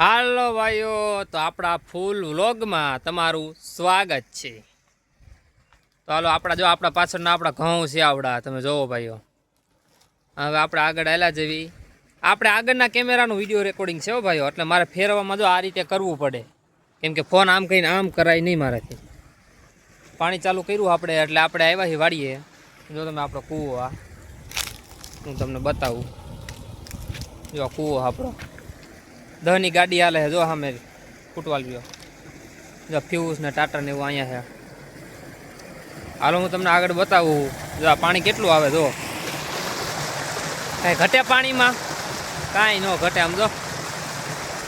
હાલો ભાઈઓ, તો આપણા ફૂલ વ્લોગમાં તમારું સ્વાગત છે. તો હાલો, આપણા જો આપણા પાછળના આપણા ઘઉં છે આવડા, તમે જોવો ભાઈઓ. હવે આપણે આગળ આવેલા જેવી. આપણે આગળના કેમેરાનું વીડિયો રેકોર્ડિંગ છે હો ભાઈઓ, એટલે મારે ફેરવામાં જો આ રીતે કરવું પડે. કેમ કે ફોન આમ કહીને આમ કરાય નહીં મારાથી. પાણી ચાલુ કર્યું આપણે, એટલે આપણે આવ્યા છીએ વાડીએ. જો તમે આપણો કૂવો આ. હું તમને બતાવું. જો કૂવો આપણો. દહની ગાડી હાલે જો સામે ફૂટવાલ ગયો જો ફ્યુઝ ને ટાટા ને એવું અહીંયા છે. હાલો, હું તમને આગળ બતાવું. જો આ પાણી કેટલું આવે, જો. કાંઈ ઘટે પાણીમાં? કાંઈ ન ઘટે આમ, જો.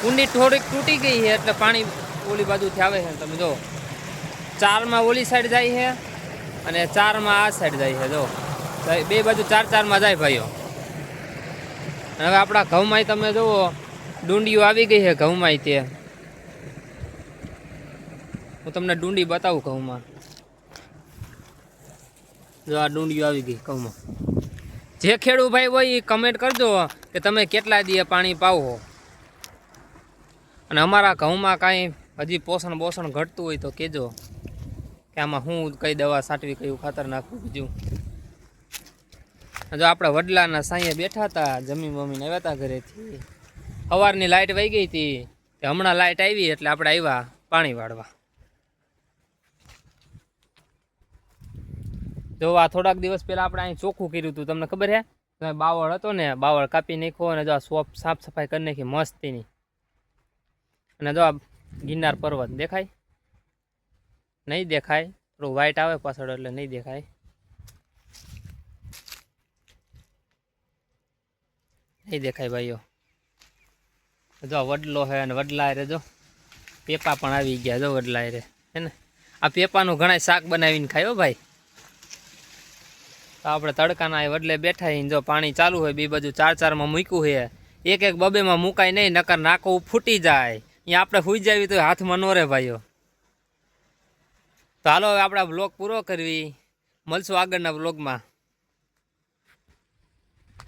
કુંડી થોડીક તૂટી ગઈ છે, એટલે પાણી ઓલી બાજુથી આવે છે તમે, જો. ચારમાં ઓલી સાઈડ જાય છે અને ચારમાં આ સાઈડ જાય છે, જો. બે બાજુ ચાર ચારમાં જાય, ભાઈઓ. હવે આપણા ઘઉંમાંય તમે જુઓ ડુંડીઓ આવી ગઈ છે ઘઉંમાં તે. હું તમને ડુંડી બતાવું ઘઉંમાં. જો આ ડુંડીઓ આવી ગઈ ઘઉંમાં. જે ખેડૂત ભાઈ હોય એ કમેન્ટ કરજો કે તમે કેટલા દીએ પાણી પાવો અને અમારા ઘઉંમાં કાંઈ હજી પોષણ બોષણ ઘટતું હોય તો કહેજો કે આમાં હું કઈ દવા છાંટવી કયું ખાતર નાખવું બીજું. જો આપણે વડલાના સાંઈએ બેઠા હતા, જમીન બમીને આવ્યા હતા ઘરેથી. સવારની લાઇટ વહી ગઈ હતી હમણાં લાઇટ આવી એટલે આપણે આવ્યા પાણી વાળવા. જો આ થોડાક દિવસ પહેલાં આપણે અહીં ચોખ્ખું કર્યું હતું, તમને ખબર હે? તમે બાવળ હતો ને, બાવળ કાપી નાખો અને જો આ સોપ સાફ સફાઈ કરી નાખી મસ્તીની. અને જો આ ગિરનાર પર્વત દેખાય? નહીં દેખાય. થોડું વ્હાઈટ આવે પાછળ એટલે નહીં દેખાય. નહીં દેખાય ભાઈઓ. જો વડલો છે અને વડલા રે જો, પેપા પણ આવી ગયા જો વડલા રે હે ને? આ પેપાનું ઘણા શાક બનાવીને ખાયો ભાઈ. તો આપણે તડકાના વડલે બેઠા જો પાણી ચાલુ હોય, બે બાજુ ચાર ચારમાં મૂક્યું છે એક એક બબેમાં મુકાય નહીં, નકર નાકો ફૂટી જાય. અહીંયા આપણે હુઈ જાવી તો હાથમાં નો રે ભાઈઓ. તો હાલો હવે આપણા બ્લોગ પૂરો કરવી. મળશું આગળના બ્લોગમાં